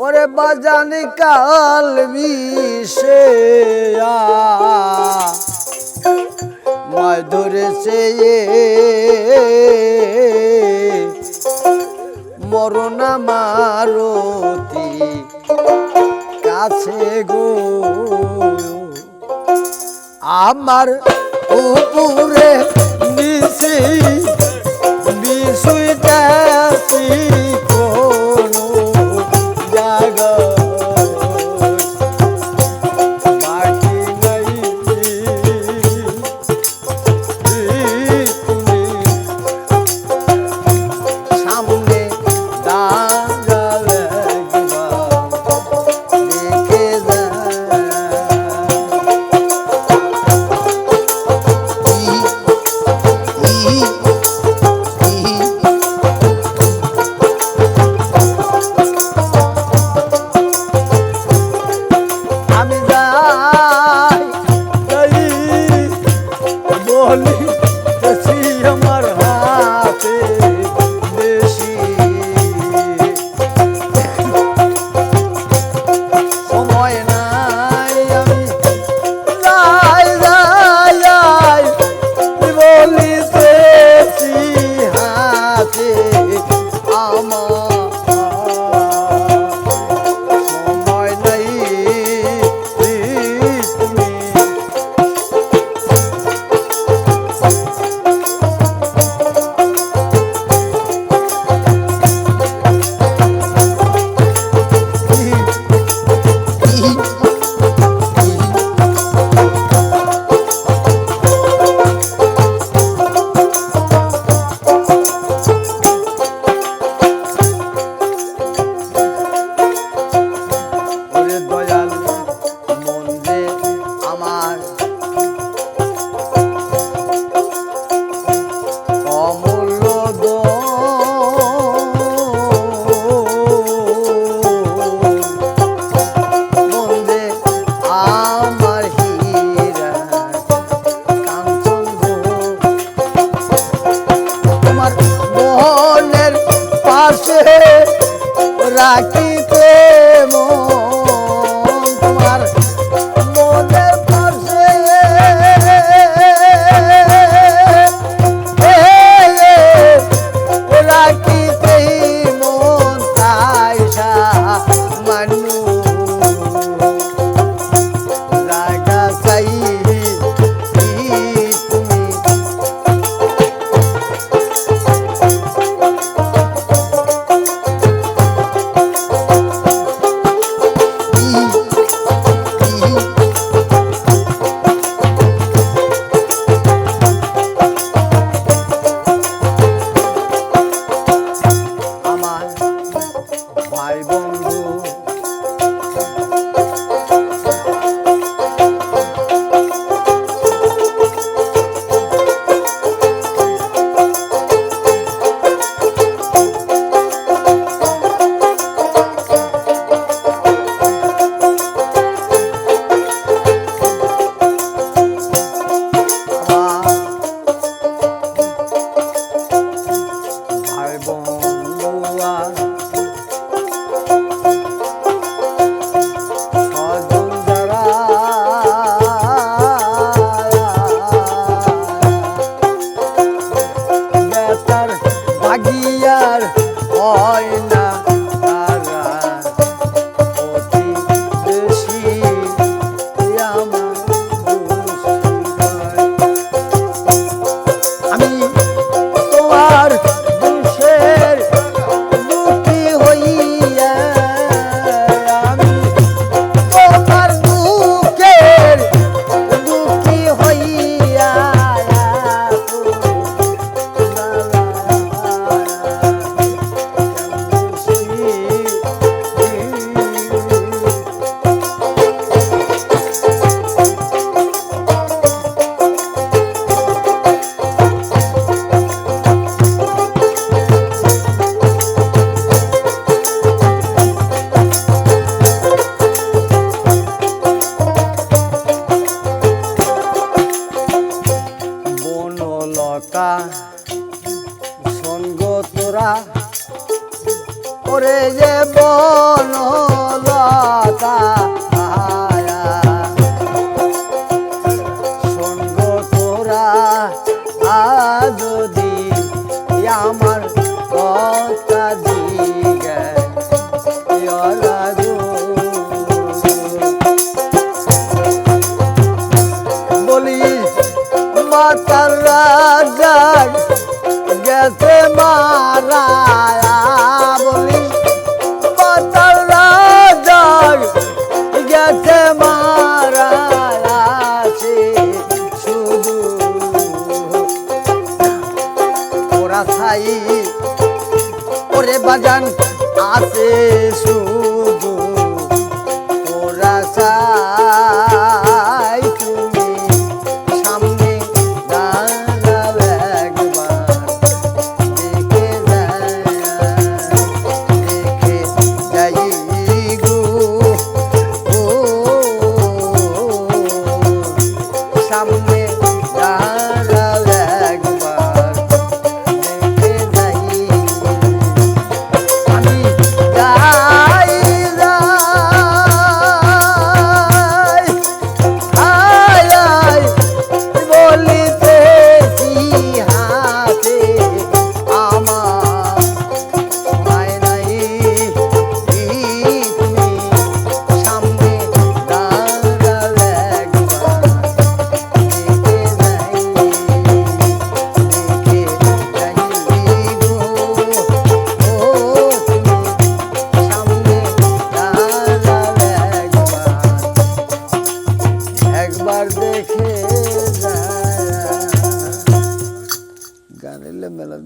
ওরে বাজান কাল বিষে মায় ধরেছে মরণ মারতি কাছে গো। আমার উপরে নিশি বলি বনলতা সঙ্গ তোরা? ওরে যে বনলতা সঙ্গ তোরা যদি আমার আমার আছে ওরে বাজান আছে শুধু। lemmela,